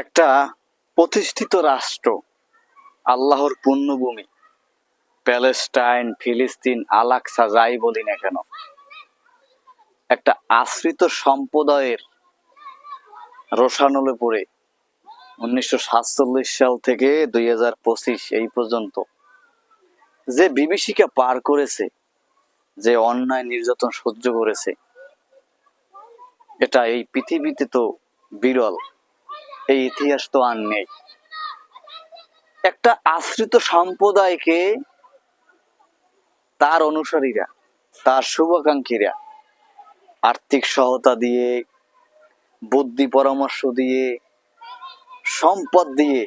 একটা প্রতিষ্ঠিত রাষ্ট্র, আল্লাহর পুণ্যভূমি প্যালেস্টাইন, ফিলিস্তিন, আলাক্সা, যাই বলি না কেন। একটা আশ্রিত সম্প্রদায়ের রোশানলে পড়ে উনিশশো সাতচল্লিশ সাল থেকে দুই হাজার পঁচিশ এই পর্যন্ত যে বিভীষিকা পার করেছে, যে অন্যায় নির্যাতন সহ্য করেছে, এটা এই পৃথিবীতে তো বিরল। এই ইতিহাস তো আর নেই। একটা আশ্রিত সম্প্রদায়কে তার অনুসারীরা, তার শুভাকাঙ্ক্ষীরা আর্থিক সহায়তা দিয়ে, বুদ্ধি পরামর্শ দিয়ে, সম্পদ দিয়ে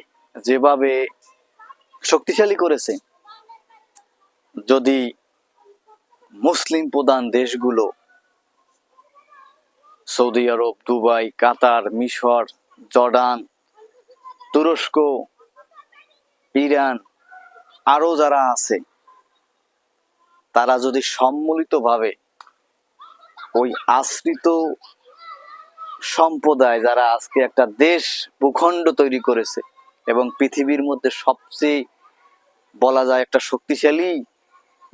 যেভাবে শক্তিশালী করেছে, যদি মুসলিম প্রধান দেশগুলো, সৌদি আরব, দুবাই, কাতার, মিশর জর্ডান, তুরস্ক, ইরান আরও যারা আছে, তারা যদি সম্মিলিতভাবে ওই আশ্রিত সম্প্রদায় যারা আজকে একটা দেশ ভূখণ্ড তৈরি করেছে এবং পৃথিবীর মধ্যে সবচেয়ে বলা যায় একটা শক্তিশালী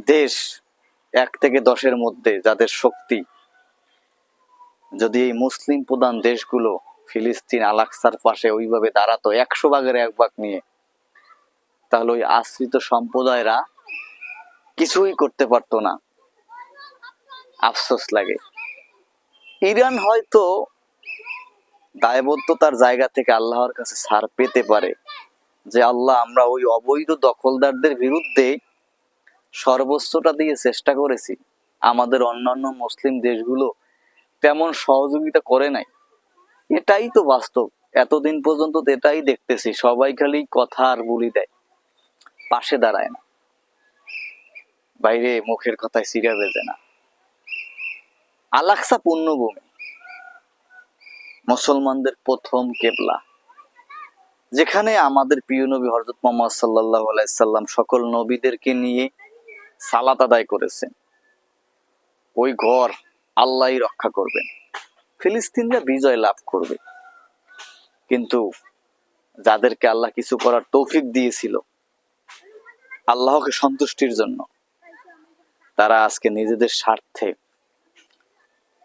দেশ, এক থেকে দশের মধ্যে যাদের শক্তি, যদি এই মুসলিম প্রধান দেশগুলো ফিলিস্তিন আলাক্সার পাশে ওইভাবে দাঁড়াতো, একশো ভাগের এক ভাগ নিয়ে। তাহলে ওই আশ্রিত সম্প্রদায়রা কিছুই করতে পারতো না। আফসোস লাগে। ইরান হয়তো দায়বদ্ধতার জায়গা থেকে আল্লাহর কাছে ছাড় পেতে পারে, যে আল্লাহ আমরা ওই অবৈধ দখলদারদের বিরুদ্ধে সর্বোচ্চটা দিয়ে চেষ্টা করেছি। আমাদের অন্যান্য মুসলিম দেশগুলো তেমন সহযোগিতা করে নাই। এটাই তো বাস্তব। এতদিন পর্যন্ত এটাই দেখতেছি, সবাই খালি কথা আর বলি দেয়, পাশে দাঁড়ায় না। বাইরে মুখের কথায় সিগা বেজে না। আলাক্সা পুণ্যভূমি মুসলমানদের প্রথম কেবলা, যেখানে আমাদের প্রিয় নবী হজরত মোহাম্মদ সাল্লাহ আলাইসাল্লাম সকল নবীদেরকে নিয়ে সালাত আদায় করেছেন। ওই ঘর আল্লাহই রক্ষা করবেন। ফিলিস্তিনরা বিজয় লাভ করবে। কিন্তু যাদেরকে আল্লাহ কিছু করার তৌফিক দিয়েছিল, আল্লাহকে সন্তুষ্টির জন্য, তারা আজকে নিজেদের স্বার্থে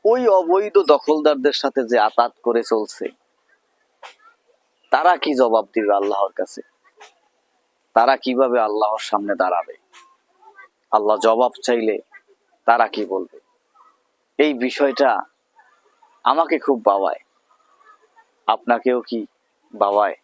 ওই অবৈধ দখলদারদের সাথে যে আতাত করে চলছে, তারা কি জবাব দিবে আল্লাহর কাছে? তারা কীভাবে আল্লাহর সামনে দাঁড়াবে? আল্লাহ জবাব চাইলে তারা কি বলবে? এই বিষয়টা আমাকে খুব বাবায় আপনাকেও কি বাবায়